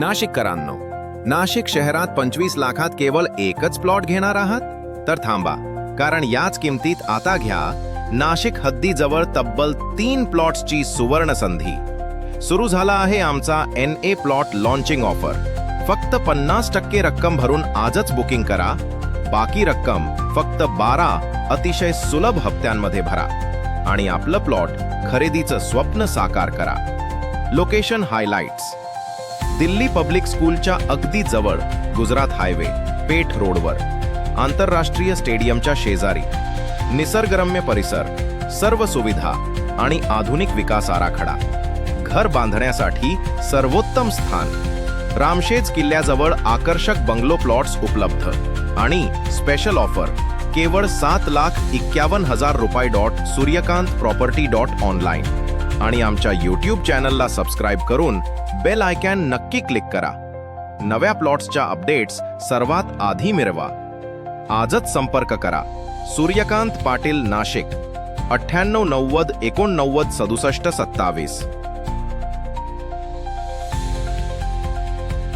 नाशिककरांनो नाशिक शहरात पंचवीस लाखात केवळ एकच प्लॉट घेणार आहात? तर थांबा कारण याच किमतीत आता घ्या नाशिक हद्दीजवळ तब्बल तीन प्लॉट्सची सुवर्ण संधी. सुरू झाला आहे आमचा N A plot launching offer फक्त पन्नास टक्के रक्कम भरून आजच बुकिंग करा. बाकी रक्कम फक्त बारा अतिशय सुलभ हप्त्यांमध्ये भरा. आणि आपलं प्लॉट खरेदीचं स्वप्न साकार करा. लोकेशन हायलाइट्स दिल्ली पब्लिक स्कूलच्या अगदी जवळ गुजरात हायवे पेठ रोडवर आंतरराष्ट्रीय स्टेडियमच्या शेजारी. निसर्गरम्य परिसर सर्व सुविधा आणि आधुनिक विकास आराखडा. घर बांधण्यासाठी सर्वोत्तम स्थान. रामशेज किल्ल्याजवळ आकर्षक बंगलो प्लॉट्स उपलब्ध आणि स्पेशल ऑफर केवळ सात लाख एक्क्यावन्न हजार रुपये dot Suryakant property dot online आणि आमच्या यूट्यूब चॅनलला सबस्क्राईब करून बेल आयकॅन नक्की क्लिक करा. नव्या प्लॉट्सच्या अपडेट्स सर्वात आधी मिळवा. आजच संपर्क करा. सूर्यकांत पाटील नाशिक अठ्ठ्याण्णव नव्वद एकोणनव्वद सदुसष्ट सत्तावीस.